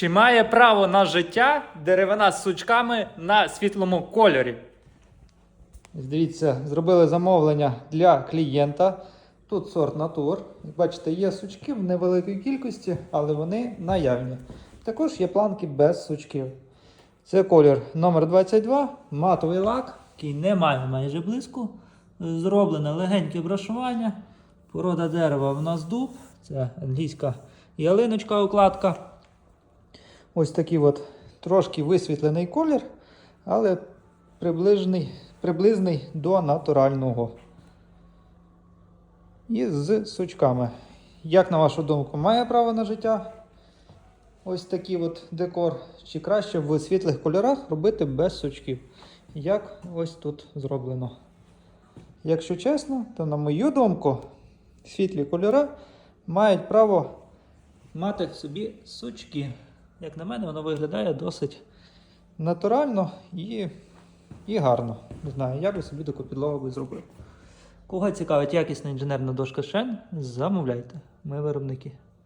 Чи має право на життя деревина з сучками на світлому кольорі? Дивіться, зробили замовлення для клієнта. Тут сорт натур. Бачите, є сучки в невеликій кількості, але вони наявні. Також є планки без сучків. Це колір номер 22 матовий лак, який не має майже блиску. Зроблене легеньке брашування. Порода дерева в нас дуб. Це англійська ялиночка укладка. Ось такий от трошки висвітлений колір, але приближений, приблизний до натурального. І з сучками. Як на вашу думку, має право на життя? Ось такий от декор. Чи краще в світлих кольорах робити без сучків? Як ось тут зроблено. Якщо чесно, то на мою думку, світлі кольори мають право мати в собі сучки. Як на мене, воно виглядає досить натурально і, і гарно. Не знаю, я би собі таку підлогу би зробив. Кого цікавить якісна інженерна дошка Шен, замовляйте. Ми виробники.